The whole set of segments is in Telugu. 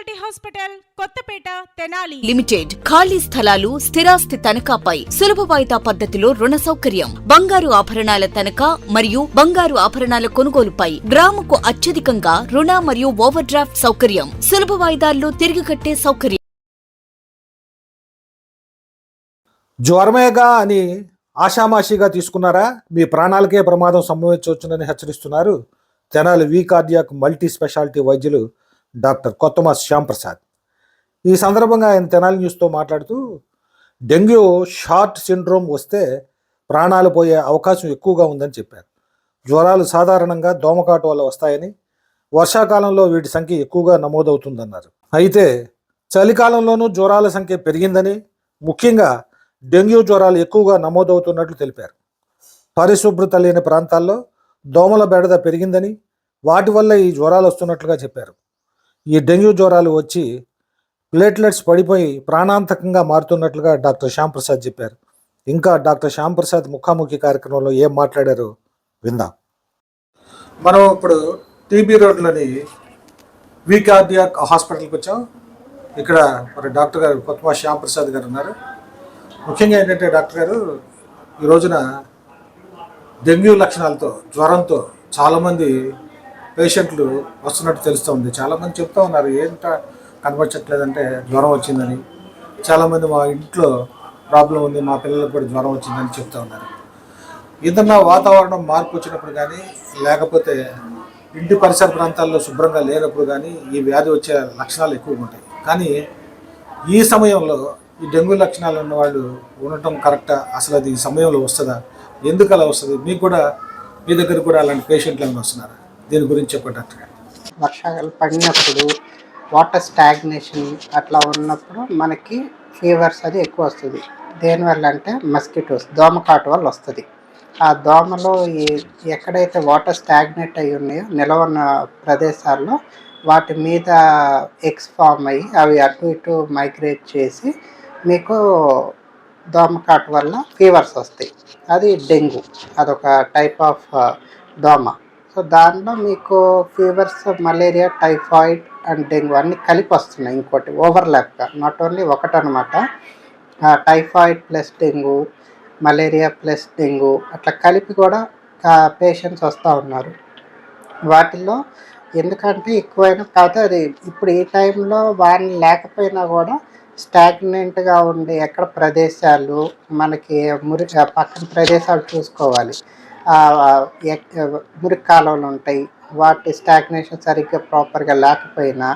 multi speciality hospital Kothapeta Tenali. Limited ఖాళీ స్థలాలు స్థిరాస్తి తనఖాపై సులభ వాయిదా పద్ధతిలో రుణ సౌకర్యం. బంగారు ఆభరణాల తనఖా మరియు బంగారు ఆభరణాల కొనుగోలుపై గ్రాముకు అత్యధికంగా రుణ మరియు ఓవర్ డ్రాఫ్ట్ సౌకర్యం. సులభ వాయిదాల్లో తిరిగి కట్టే సౌకర్యం. జ్వరమేగా అని ఆషామాషిగా తీసుకున్నారా? మీ ప్రాణాలకే ప్రమాదం సంభవించవచ్చునని హెచ్చరిస్తున్నారు Tenali V cardiac multi speciality వైద్యులు డాక్టర్ కొత్తమా శ్యాంప్రసాద్. ఈ సందర్భంగా ఆయన తెనాలి న్యూస్తో మాట్లాడుతూ డెంగ్యూ షార్ట్ సిండ్రోమ్ వస్తే ప్రాణాలు పోయే అవకాశం ఎక్కువగా ఉందని చెప్పారు. జ్వరాలు సాధారణంగా దోమకాటు వల్ల వస్తాయని వర్షాకాలంలో వీటి సంఖ్య ఎక్కువగా నమోదవుతుందన్నారు. అయితే చలికాలంలోనూ జ్వరాల సంఖ్య పెరిగిందని ముఖ్యంగా డెంగ్యూ జ్వరాలు ఎక్కువగా నమోదవుతున్నట్లు తెలిపారు. పరిశుభ్రత లేని ప్రాంతాల్లో దోమల బెడద పెరిగిందని వాటి వల్ల ఈ జ్వరాలు వస్తున్నట్లుగా చెప్పారు. ఈ డెంగ్యూ జ్వరాలు వచ్చి ప్లేట్లెట్స్ పడిపోయి ప్రాణాంతకంగా మారుతున్నట్లుగా డాక్టర్ శ్యామ్ ప్రసాద్ చెప్పారు. ఇంకా డాక్టర్ శ్యామ్ ప్రసాద్ ముఖాముఖి కార్యక్రమంలో ఏం మాట్లాడారు విందాం. మనం ఇప్పుడు టీబీ రోడ్లోని వికార్డియాక్ హాస్పిటల్కి వచ్చాం. ఇక్కడ మరి డాక్టర్ గారు కొత్త శ్యామ్ ప్రసాద్ గారు ఉన్నారు. ముఖ్యంగా ఏంటంటే డాక్టర్ గారు ఈ రోజున డెంగ్యూ లక్షణాలతో జ్వరంతో చాలామంది పేషెంట్లు వస్తున్నట్టు తెలుస్తూ ఉంది. చాలామంది చెప్తా ఉన్నారు ఏంట కనపరచట్లేదంటే జ్వరం వచ్చిందని. చాలామంది మా ఇంట్లో ప్రాబ్లం ఉంది మా పిల్లలకు కూడా జ్వరం వచ్చిందని చెప్తా ఉన్నారు. ఏదన్నా వాతావరణం మార్పు వచ్చినప్పుడు కానీ లేకపోతే ఇంటి పరిసర ప్రాంతాల్లో శుభ్రంగా లేనప్పుడు కానీ ఈ వ్యాధి వచ్చే లక్షణాలు ఎక్కువగా ఉంటాయి. కానీ ఈ సమయంలో ఈ డెంగ్యూ లక్షణాలు ఉన్న వాళ్ళు ఉండటం కరెక్టా? అసలు అది ఈ సమయంలో వస్తుందా? ఎందుకు అలా వస్తుంది? మీకు కూడా మీ దగ్గర కూడా అలాంటి పేషెంట్లు ఏమైనా వస్తున్నారా? దీని గురించి చెప్పండి వర్షాలు పడినప్పుడు వాటర్ స్టాగ్నేషన్ అట్లా ఉన్నప్పుడు మనకి ఫీవర్స్ అది ఎక్కువ వస్తుంది. దేనివల్ల అంటే మస్కిటోస్ దోమకాటు వల్ల వస్తుంది. ఆ దోమలో ఎక్కడైతే వాటర్ స్టాగ్నేట్ అయి ఉన్నాయో నిలవన్న ప్రదేశాల్లో వాటి మీద ఎక్స్ ఫామ్ అయ్యి అవి అటు ఇటు మైగ్రేట్ చేసి మీకు దోమకాటు వల్ల ఫీవర్స్ వస్తాయి. అది డెంగ్యూ అదొక టైప్ ఆఫ్ దోమ. సో దానిలో మీకు fevers malaria typhoid and dengue అన్నీ కలిపి వస్తున్నాయి ఇంకోటి ఓవర్లాప్గా. Not only ఒకటనమాట typhoid plus dengue malaria plus dengue అట్లా కలిపి కూడా పేషెంట్స్ వస్తూ ఉన్నారు. వాటిల్లో ఎందుకంటే ఎక్కువైనా కాదు అది ఇప్పుడు ఈ టైంలో వారిని లేకపోయినా కూడా స్టాగ్నెంట్గా ఉండే ఎక్కడ ప్రదేశాలు మనకి మురి పక్కన ప్రదేశాలు చూసుకోవాలి. మురికి కాలువలు ఉంటాయి. వాటి స్టాగ్నేషన్ సరిగ్గా ప్రాపర్గా లేకపోయినా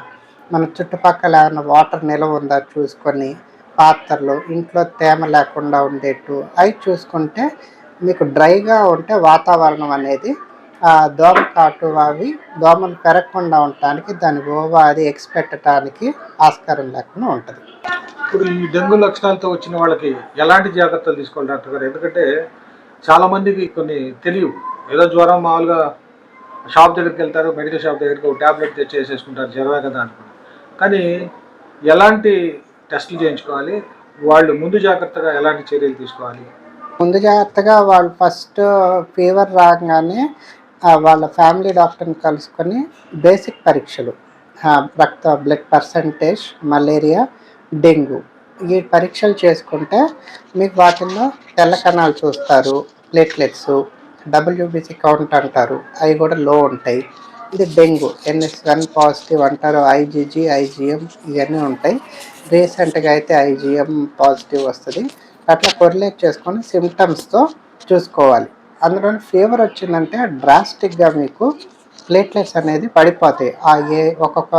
మన చుట్టుపక్కల ఏమైనా వాటర్ నిల్వ ఉందా చూసుకొని పాత్రలు ఇంట్లో తేమ లేకుండా ఉండేట్టు అవి చూసుకుంటే మీకు డ్రైగా ఉంటే వాతావరణం అనేది ఆ దోమ కాటు అవి దోమలు పెరగకుండా ఉండటానికి దాని ఓవా అది ఎక్స్పెట్టడానికి ఆస్కారం లేకుండా ఉంటుంది. ఇప్పుడు ఈ డెంగ్యూ లక్షణాలతో వచ్చిన వాళ్ళకి ఎలాంటి జాగ్రత్తలు తీసుకుంటారు గారు? ఎందుకంటే చాలా మందికి కొన్ని తెలియవు. ఏదో జ్వరం మామూలుగా షాప్ దగ్గరికి వెళ్తారు మెడికల్ షాప్ దగ్గరికి ఒక ట్యాబ్లెట్ తెచ్చి వేసేసుకుంటారు జ్వరమే కదా అనుకుంటారు కానీ ఎలాంటి టెస్టులు చేయించుకోవాలి? వాళ్ళు ముందు జాగ్రత్తగా ఎలాంటి చర్యలు తీసుకోవాలి? ముందు జాగ్రత్తగా వాళ్ళు ఫస్ట్ ఫీవర్ రాగానే వాళ్ళ ఫ్యామిలీ డాక్టర్ని కలుసుకొని బేసిక్ పరీక్షలు రక్త బ్లడ్ పర్సంటేజ్ మలేరియా డెంగ్యూ ఈ పరీక్షలు చేసుకుంటే మీకు వాటిల్లో తెల్ల కణాలు చూస్తారు. ప్లేట్లెట్స్ డబ్ల్యూబీసీ కౌంట్ అంటారు. అవి కూడా లో ఉంటాయి. ఇది డెంగ్యూ ఎన్ఎస్ వన్ పాజిటివ్ అంటారు. ఐజీజీ ఐజీఎం ఇవన్నీ ఉంటాయి. రీసెంట్గా అయితే ఐజీఎం పాజిటివ్ వస్తుంది. అట్లా కొరిలేట్ చేసుకొని సిమ్టమ్స్తో చూసుకోవాలి. అందులో ఫీవర్ వచ్చిందంటే డ్రాస్టిక్గా మీకు ప్లేట్లెట్స్ అనేది పడిపోతాయి. ఆ ఏ ఒక్కొక్క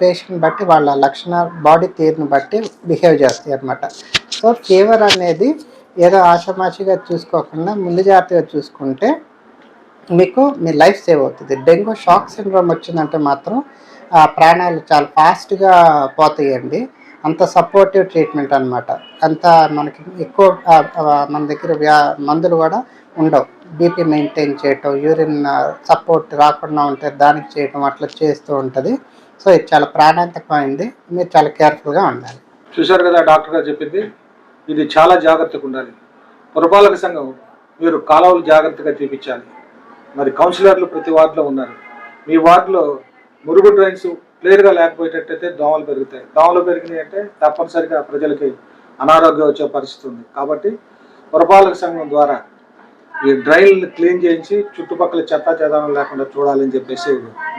పేషెంట్ బట్టి వాళ్ళ లక్షణ బాడీ తీరుని బట్టి బిహేవ్ చేస్తాయి అన్నమాట. సో ఫీవర్ అనేది ఏదో ఆషమాషిగా చూసుకోకుండా ముందు జాగ్రత్తగా చూసుకుంటే మీకు మీ లైఫ్ సేవ్ అవుతుంది. డెంగ్యూ షాక్ సిండ్రోమ్ వచ్చిందంటే మాత్రం ఆ ప్రాణాలు చాలా ఫాస్ట్గా పోతాయండి. అంత సపోర్టివ్ ట్రీట్మెంట్ అన్నమాట. అంత మనకి ఎక్కువ మన దగ్గర వ్యా మందులు కూడా ఉండవు. బీపీ మెయింటైన్ చేయటం యూరిన్ సపోర్ట్ రాకుండా ఉంటే దానికి చేయటం అట్లా చేస్తూ ఉంటుంది. సో ఇది చాలా ప్రాణాంతకమైంది. మీరు చాలా కేర్ఫుల్గా ఉండాలి. చూశారు కదా డాక్టర్ గారు చెప్పింది? ఇది చాలా జాగ్రత్తగా ఉండాలి. పురపాలక సంఘం మీరు కాలువలు జాగ్రత్తగా తీపించాలి మరి కౌన్సిలర్లు ప్రతి వార్డులో ఉన్నారు. మీ వార్డులో మురుగు డ్రైన్స్ క్లియర్గా లేకపోయేటట్టయితే దోమలు పెరుగుతాయి. దోమలు పెరిగినాయి అంటే తప్పనిసరిగా ప్రజలకి అనారోగ్యం వచ్చే పరిస్థితి ఉంది. కాబట్టి పురపాలక సంఘం ద్వారా ఈ డ్రైన్లు క్లీన్ చేయించి చుట్టుపక్కల చెత్త చెదానం లేకుండా చూడాలని చెప్పేసి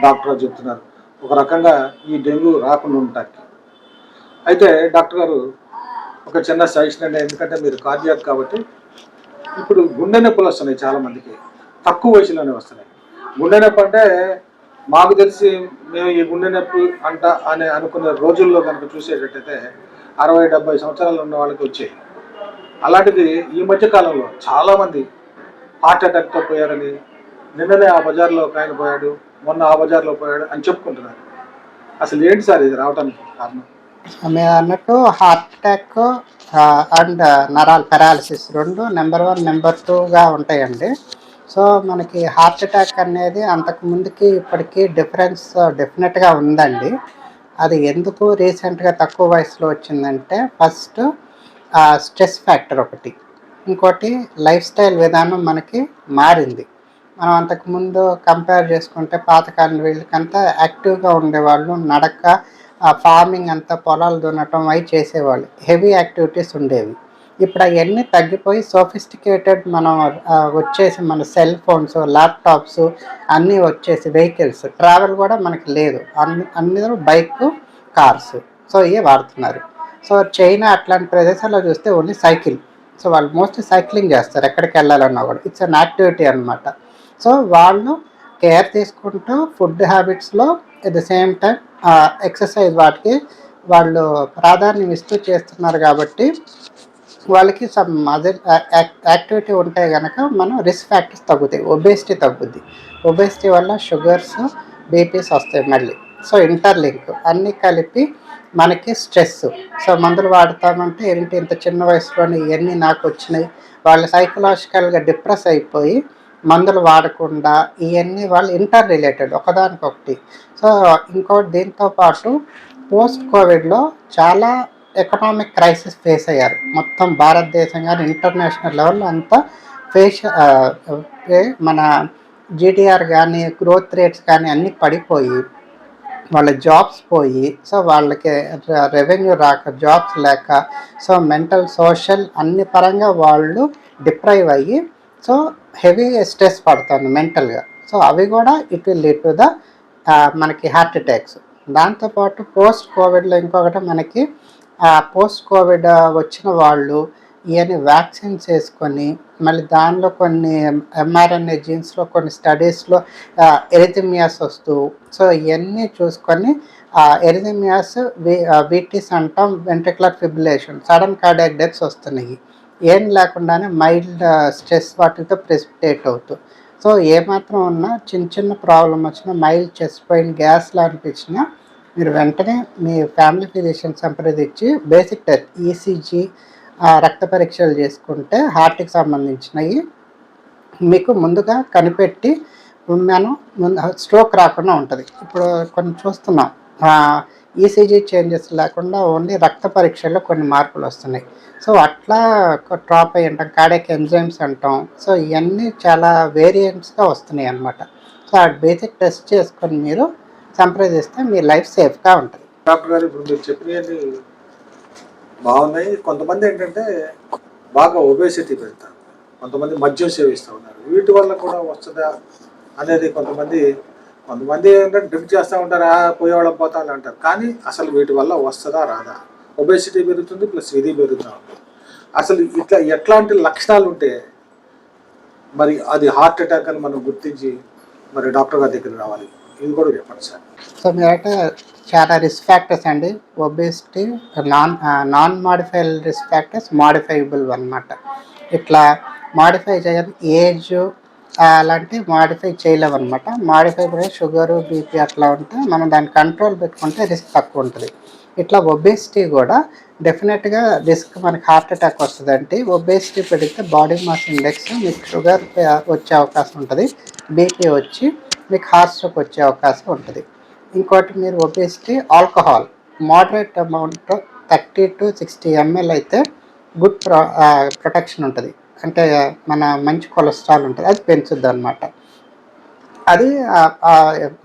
డాక్టర్ చెప్తున్నారు. ఒక రకంగా ఈ డెంగ్యూ రాకుండా ఉండటానికి. అయితే డాక్టర్ గారు ఒక చిన్న సజెషన్ అండి. ఎందుకంటే మీరు కార్డియాక్ కాబట్టి ఇప్పుడు గుండె నొప్పులు వస్తున్నాయి చాలా మందికి తక్కువ వయసులోనే వస్తున్నాయి. గుండె నొప్పి అంటే మాకు తెలిసి మేము ఈ గుండె నొప్పి అంట అని అనుకున్న రోజుల్లో కనుక చూసేటట్టయితే అరవై డెబ్బై సంవత్సరాలు ఉన్న వాళ్ళకి వచ్చాయి. అలాంటిది ఈ మధ్య కాలంలో చాలామంది హార్ట్ అటాక్తో పోయారని నిన్ననే ఆ బజార్లో ఒక ఆయన పోయాడు మొన్న ఆ బజార్లో పోయాడు అని చెప్పుకుంటున్నారు. అసలు ఏంటి సార్ ఇది రావడానికి కారణం? మీరు అన్నట్టు హార్ట్ అటాక్ అండ్ నరాల్ పెరాలసిస్ రెండు నెంబర్ వన్ నెంబర్ టూగా ఉంటాయండి. సో మనకి హార్ట్ అటాక్ అనేది అంతకు ముందుకి ఇప్పటికీ డిఫరెన్స్ డెఫినెట్గా uh, ఉందండి. అది ఎందుకు రీసెంట్గా తక్కువ వయసులో వచ్చిందంటే ఫస్ట్ స్ట్రెస్ ఫ్యాక్టర్ ఒకటి. ఇంకోటి లైఫ్ స్టైల్ విధానం మనకి మారింది. మనం అంతకుముందు కంపేర్ చేసుకుంటే పాతకాలం వీళ్ళకంతా యాక్టివ్గా ఉండేవాళ్ళు నడక ఆ ఫార్మింగ్ అంతా పొలాలు దున్నటం అవి చేసేవాళ్ళు. హెవీ యాక్టివిటీస్ ఉండేవి. ఇప్పుడు అవన్నీ తగ్గిపోయి సోఫిస్టికేటెడ్ మనం వచ్చేసి మన సెల్ ఫోన్స్ ల్యాప్టాప్స్ అన్నీ వచ్చేసి వెహికల్స్ ట్రావెల్ కూడా మనకి లేదు. అన్ని అన్ని బైక్ కార్స్ సో ఇవే వాడుతున్నారు. సో చైనా అట్లాంటి ప్రదేశాల్లో చూస్తే ఓన్లీ సైకిల్ సో వాళ్ళు మోస్ట్లీ సైక్లింగ్ చేస్తారు. ఎక్కడికి వెళ్ళాలన్నా కూడా. ఇట్స్ అన్ యాక్టివిటీ అనమాట సో వాళ్ళు కేర్ తీసుకుంటూ food హ్యాబిట్స్లో at the same time exercise వాటికి వాళ్ళు ప్రాధాన్యం ఇస్తూ చేస్తున్నారు కాబట్టి వాళ్ళకి సమ్ అదర్ యాక్టివిటీ ఉంటే కనుక మనం రిస్క్ ఫ్యాక్టర్స్ తగ్గుతాయి. ఒబేసిటీ తగ్గుద్ది. ఒబేసిటీ వల్ల షుగర్స్ బీపీస్ వస్తాయి మళ్ళీ. సో ఇంటర్లింక్ అన్నీ కలిపి మనకి స్ట్రెస్ సో మందులు వాడతామంటే ఏంటి ఇంత చిన్న వయసులోనే ఇవన్నీ నాకు వచ్చినాయి. వాళ్ళు సైకలాజికల్గా డిప్రెస్ అయిపోయి మందులు వాడకుండా ఇవన్నీ వాళ్ళు ఇంటర్ రిలేటెడ్ ఒకదానికొకటి. సో ఇంకోటి దీంతో పాటు పోస్ట్ కోవిడ్లో చాలా ఎకనామిక్ క్రైసిస్ ఫేస్ అయ్యారు. మొత్తం భారతదేశం కానీ ఇంటర్నేషనల్ లెవెల్లో అంతా ఫేస్ మన జీటీఆర్ కానీ గ్రోత్ రేట్స్ కానీ అన్నీ పడిపోయి వాళ్ళ జాబ్స్ పోయి సో వాళ్ళకి రెవెన్యూ రాక జాబ్స్ లేక సో మెంటల్ సోషల్ అన్ని పరంగా వాళ్ళు డిప్రైవ్ అయ్యి సో హెవీ స్ట్రెస్ పడుతుంది మెంటల్గా. సో అవి కూడా it will lead to the మనకి హార్ట్ అటాక్స్. దాంతోపాటు పోస్ట్ కోవిడ్లో ఇంకొకటి మనకి పోస్ట్ కోవిడ్ వచ్చిన వాళ్ళు ఇవన్నీ వ్యాక్సిన్స్ వేసుకొని మళ్ళీ దానిలో కొన్ని ఎంఆర్ఎన్ఏ జీన్స్లో కొన్ని స్టడీస్లో ఎరిథిమియాస్ వస్తూ సో ఇవన్నీ చూసుకొని ఎరిథమియాస్ వీటీస్ అంటాం ventricular fibrillation sudden cardiac deaths వస్తున్నాయి. ఏం లేకుండానే మైల్డ్ స్ట్రెస్ వాటితో ప్రెసిపిటేట్ అవుతూ. సో ఏమాత్రం ఉన్నా చిన్న చిన్న ప్రాబ్లం వచ్చినా మైల్డ్ చెస్ట్ పెయిన్ గ్యాస్లా అనిపించినా మీరు వెంటనే మీ ఫ్యామిలీ ఫిజిషియన్ సంప్రదించి బేసిక్ టెస్ట్ ఈసీజీ రక్త పరీక్షలు చేసుకుంటే హార్ట్కి సంబంధించినవి మీకు ముందుగా కనిపెట్టి మనం ముందు స్ట్రోక్ రాకుండా ఉంటుంది. ఇప్పుడు కొన్ని చూస్తున్నాం ఈసీజీ చేంజెస్ లేకుండా ఓన్లీ రక్త పరీక్షల్లో కొన్ని మార్పులు వస్తున్నాయి. సో అట్లా డ్రాప్ అయ్యి అంటాం కార్డియక్ ఎంజైమ్స్ అంటాం. సో ఇవన్నీ చాలా వేరియంట్స్గా వస్తున్నాయి అన్నమాట. సో ఆ బేసిక్ టెస్ట్ చేసుకొని మీరు సంప్రదిస్తే మీ లైఫ్ సేఫ్గా ఉంటుంది. డాక్టర్ గారు ఇప్పుడు మీరు చెప్పినవి బాగున్నాయి. కొంతమంది ఏంటంటే బాగా ఒబేసిటీ పెడతారు. కొంతమంది మద్యం సేవిస్తూ ఉన్నారు. వీటి వల్ల కూడా వస్తుందా అనేది కొంతమంది కొంతమంది ఏంటంటే డ్రింక్ చేస్తూ ఉంటారు "ఆ, పోయేవాళ్ళం పోతాను అంటారు. కానీ అసలు వీటి వల్ల వస్తుందా రాదా? ఒబేసిటీ పెరుగుతుంది ప్లస్ ఇది పెరుగుతూ ఉంటుంది అసలు ఇట్లా ఎట్లాంటి లక్షణాలు ఉంటే మరి అది హార్ట్ అటాక్ అని మనం గుర్తించి మరి డాక్టర్ గారి దగ్గర రావాలి. ఇది కూడా చెప్పండి సార్. సో మీరైతే చాలా రిస్క్ ఫ్యాక్టర్స్ అండి. Obesity non non modifiable risk factors modifiable అన్నమాట. ఇట్లా మాడిఫై చేయాలి ఏజ్ అలాంటి మాడిఫై చేయలేము అనమాట మాడిఫై కూడా షుగరు బీపీ అట్లా ఉంటే మనం దాన్ని కంట్రోల్ పెట్టుకుంటే రిస్క్ తక్కువ ఉంటుంది. ఇట్లా ఒబేసిటీ కూడా డెఫినెట్గా రిస్క్ మనకి హార్ట్ అటాక్ వస్తుందంటే ఒబేసిటీ పెడితే బాడీ మాస్ ఇండెక్స్ మీకు షుగర్ వచ్చే అవకాశం ఉంటుంది. బీపీ వచ్చి మీకు హార్ట్ స్ట్రోక్ వచ్చే అవకాశం ఉంటుంది. ఇంకోటి మీరు obesity alcohol moderate amount thirty to sixty ML అయితే గుడ్ ప్రొ ప్రొటెక్షన్ ఉంటుంది. అంటే మన మంచి కొలెస్ట్రాల్ ఉంటుంది అది పెంచుద్ది అనమాట అది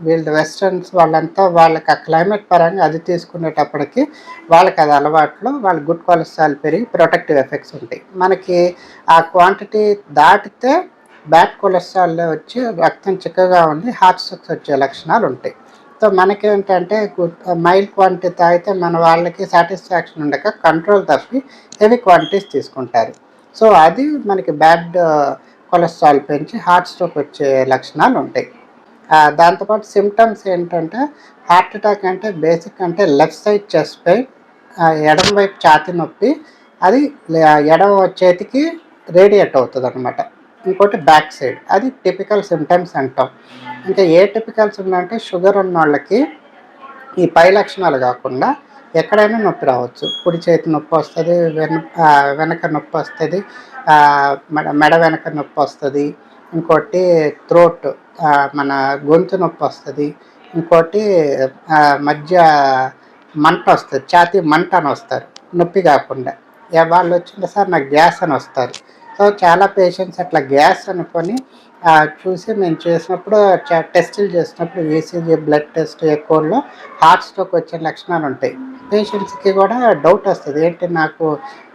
వీళ్ళు వెస్ట్రన్స్ వాళ్ళంతా వాళ్ళకి ఆ క్లైమేట్ పరంగా అది తీసుకునేటప్పటికి వాళ్ళకి అది అలవాట్లో వాళ్ళ గుడ్ కొలెస్ట్రాల్ పెరిగి ప్రొటెక్టివ్ ఎఫెక్ట్స్ ఉంటాయి. మనకి ఆ క్వాంటిటీ దాటితే బ్యాడ్ కొలెస్ట్రాల్ వచ్చి రక్తం చిక్కగా ఉండి హార్ట్ స్ట్రోక్స్ వచ్చే లక్షణాలు ఉంటాయి. సో మనకేంటంటే మైల్డ్ క్వాంటిటీ తాగితే మన వాళ్ళకి సాటిస్ఫాక్షన్ ఉండక కంట్రోల్ తప్పి హెవీ క్వాంటిటీస్ తీసుకుంటారు. సో అది మనకి బ్యాడ్ కొలెస్ట్రాల్ పెంచి హార్ట్ స్ట్రోక్ వచ్చే లక్షణాలు ఉంటాయి. దాంతోపాటు సిమ్టమ్స్ ఏంటంటే హార్ట్ అటాక్ అంటే బేసిక్ అంటే లెఫ్ట్ సైడ్ చెస్ట్ పెయిన్ ఎడమ వైపు ఛాతి నొప్పి అది ఎడమ చేతికి రేడియేట్ అవుతుంది అనమాట ఇంకోటి బ్యాక్ సైడ్ అది టిపికల్ సిమ్టమ్స్ అంటాం. ఇంకా ఏ టిపికల్స్ ఉన్నాయంటే షుగర్ ఉన్న వాళ్ళకి ఈ పై లక్షణాలు కాకుండా ఎక్కడైనా నొప్పి రావచ్చు. కుడి చేతి నొప్పి వస్తుంది వెన వెనక నొప్పి వస్తుంది మెడ మెడ వెనక నొప్పి వస్తుంది. ఇంకోటి థ్రోట్ మన గొంతు నొప్పి వస్తుంది. ఇంకోటి మధ్య మంట వస్తుంది ఛాతి మంట అని వస్తారు నొప్పి కాకుండా. వాళ్ళు వచ్చింది సార్ నాకు గ్యాస్ అని వస్తారు. సో చాలా పేషెంట్స్ అట్లా గ్యాస్ అనుకొని చూసి మేము చేసినప్పుడు చ- టెస్టులు చేసినప్పుడు ఈసీజీ బ్లడ్ టెస్ట్ ఎక్కువలో హార్ట్ స్ట్రోక్ వచ్చే లక్షణాలు ఉంటాయి. పేషెంట్స్కి కూడా డౌట్ వస్తుంది. ఏంటి నాకు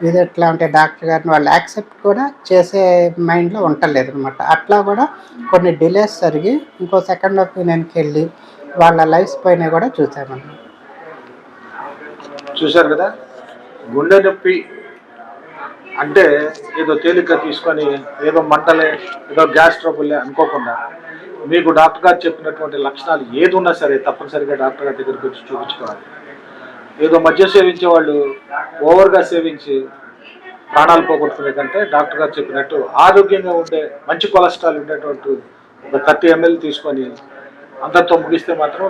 ఇది ఎట్లా అంటే డాక్టర్ గారిని వాళ్ళు యాక్సెప్ట్ కూడా చేసే మైండ్లో ఉండలేదు అనమాట అట్లా కూడా కొన్ని డిలేస్ జరిగి ఇంకో సెకండ్ ఒపీనియన్కి వెళ్ళి వాళ్ళ లైఫ్ పైన కూడా చూసామన్నమాట. చూశారు కదా? గుండె నొప్పి అంటే ఏదో తేలిక తీసుకొని ఏదో మంటలే ఏదో గ్యాస్ ట్రబుల్లే అనుకోకుండా మీకు డాక్టర్ గారు చెప్పినటువంటి లక్షణాలు ఏది ఉన్నా సరే తప్పనిసరిగా డాక్టర్ గారి దగ్గరికి వచ్చి చూపించుకోవాలి. ఏదో మధ్య సేవించే వాళ్ళు ఓవర్గా సేవించి ప్రాణాలు పోగొట్టుకునే కంటే డాక్టర్ గారు చెప్పినట్టు ఆరోగ్యంగా ఉండే మంచి కొలెస్ట్రాల్ ఉండేటువంటి ఒక థర్టీ ఎంఎల్ తీసుకొని అంతటితో ముగిస్తే మాత్రం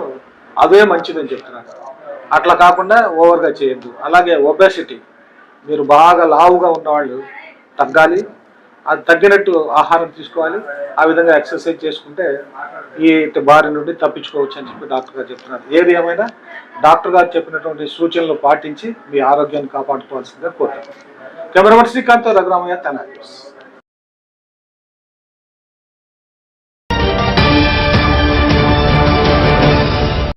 అదే మంచిదని చెప్తున్నారు. అట్లా కాకుండా ఓవర్గా చేయొద్దు. అలాగే ఒబేసిటీ. మీరు బాగా లావుగా ఉన్నవాళ్ళు తగ్గాలి అది తగ్గినట్టు ఆహారం తీసుకోవాలి ఆ విధంగా ఎక్సర్సైజ్ చేసుకుంటే ఈ బారి నుండి తప్పించుకోవచ్చు అని చెప్పి డాక్టర్ గారు చెప్తున్నారు. ఏది ఏమైనా డాక్టర్ గారు చెప్పినటువంటి సూచనలు పాటించి మీ ఆరోగ్యాన్ని కాపాడుకోవాల్సిందిగా కోరుతున్నాను కెమెరామన్ శ్రీకాంత్ రఘురామయ్య తెనాలి